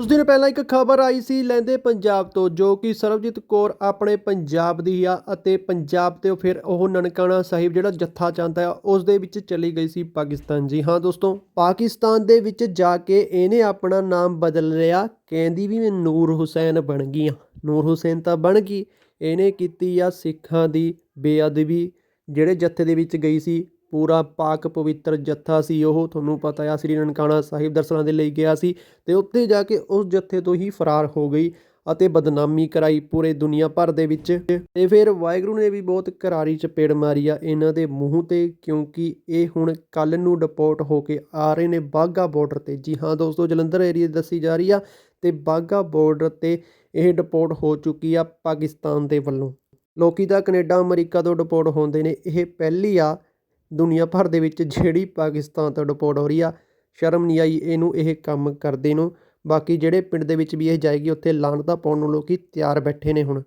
ਉਸ ਦਿਨ ਪਹਿਲਾਂ ਇੱਕ ਖਬਰ ਆਈ ਸੀ ਲੈਂਦੇ ਪੰਜਾਬ ਤੋਂ, ਜੋ ਕਿ ਸਰਬਜੀਤ ਕੌਰ ਆਪਣੇ ਪੰਜਾਬ ਦੀ ਆ ਅਤੇ ਪੰਜਾਬ ਤੇ ਫਿਰ ਉਹ ਨਨਕਾਣਾ ਸਾਹਿਬ ਜਿਹੜਾ ਜੱਥਾ ਚਾਹੁੰਦਾ ਆ, ਉਸ ਦੇ ਵਿੱਚ ਚਲੀ ਗਈ ਸੀ ਪਾਕਿਸਤਾਨ। ਜੀ ਹਾਂ ਦੋਸਤੋ, ਪਾਕਿਸਤਾਨ ਦੇ ਵਿੱਚ ਜਾ ਕੇ ਇਹਨੇ ਆਪਣਾ ਨਾਮ ਬਦਲ ਲਿਆ, ਕਹਿੰਦੀ ਵੀ ਮੈਂ ਨੂਰ ਹੁਸੈਨ ਬਣ ਗਈ ਆ ਨੂਰ ਹੁਸੈਨ ਤਾਂ ਬਣ ਗਈ, ਇਹਨੇ ਕੀਤੀ ਆ ਸਿੱਖਾਂ ਦੀ ਬੇਅਦਬੀ, ਜਿਹੜੇ ਜੱਥੇ ਦੇ ਵਿੱਚ ਗਈ ਸੀ ਪੂਰਾ ਪਾਕ ਪਵਿੱਤਰ ਜੱਥਾ ਸੀ, ਉਹ ਤੁਹਾਨੂੰ ਪਤਾ ਆ, ਸ੍ਰੀ ਨਨਕਾਣਾ ਸਾਹਿਬ ਦਰਸ਼ਨਾਂ ਦੇ ਲਈ ਗਿਆ ਸੀ ਤੇ ਉੱਥੇ ਜਾ ਕੇ ਉਸ ਜੱਥੇ ਤੋਂ ਹੀ ਫਰਾਰ ਹੋ ਗਈ ਅਤੇ ਬਦਨਾਮੀ ਕਰਾਈ ਪੂਰੇ ਦੁਨੀਆ ਭਰ ਦੇ ਵਿੱਚ ਤੇ ਫਿਰ ਵਾਹਿਗੁਰੂ ਨੇ ਵੀ ਬਹੁਤ ਕਰਾਰੀ ਚਪੇੜ ਮਾਰੀ ਆ ਇਹਨਾਂ ਦੇ ਮੂੰਹ ਤੇ, ਕਿਉਂਕਿ ਇਹ ਹੁਣ ਕੱਲ ਨੂੰ ਡਿਪੋਰਟ ਹੋ ਕੇ ਆ ਰਹੇ ਨੇ ਬਾਗਾ ਬਾਰਡਰ ਤੇ। ਜੀ ਹਾਂ ਦੋਸਤੋ, ਜਲੰਧਰ ਏਰੀਆ ਦੱਸੀ ਜਾ ਰਹੀ ਆ ਤੇ ਬਾਗਾ ਬਾਰਡਰ ਤੇ ਇਹ ਡਿਪੋਰਟ ਹੋ ਚੁੱਕੀ ਆ ਪਾਕਿਸਤਾਨ ਦੇ ਵੱਲੋਂ। ਲੋਕੀ ਤਾਂ ਕੈਨੇਡਾ, ਅਮਰੀਕਾ ਤੋਂ ਡਿਪੋਰਟ ਹੁੰਦੇ ਨੇ, ਇਹ ਪਹਿਲੀ ਆ ਦੁਨੀਆ ਭਰ ਦੇ ਵਿੱਚ ਜਿਹੜੀ ਪਾਕਿਸਤਾਨ ਤੋਂ ਡਿਪੋਰਟ ਹੋ ਰਹੀ ਆ, ਸ਼ਰਮ ਨਹੀਂ ਆਈ ਇਹਨੂੰ ਇਹ ਕੰਮ ਕਰਦੇ ਨੂੰ। ਬਾਕੀ ਜਿਹੜੇ ਪਿੰਡ ਦੇ ਵਿੱਚ ਵੀ ਇਹ ਜਾਏਗੀ, ਉੱਥੇ ਲਾਹਨਤਾਂ ਪਾਉਣ ਨੂੰ, ਲੋਕ ਤਿਆਰ ਬੈਠੇ ਨੇ ਹੁਣ।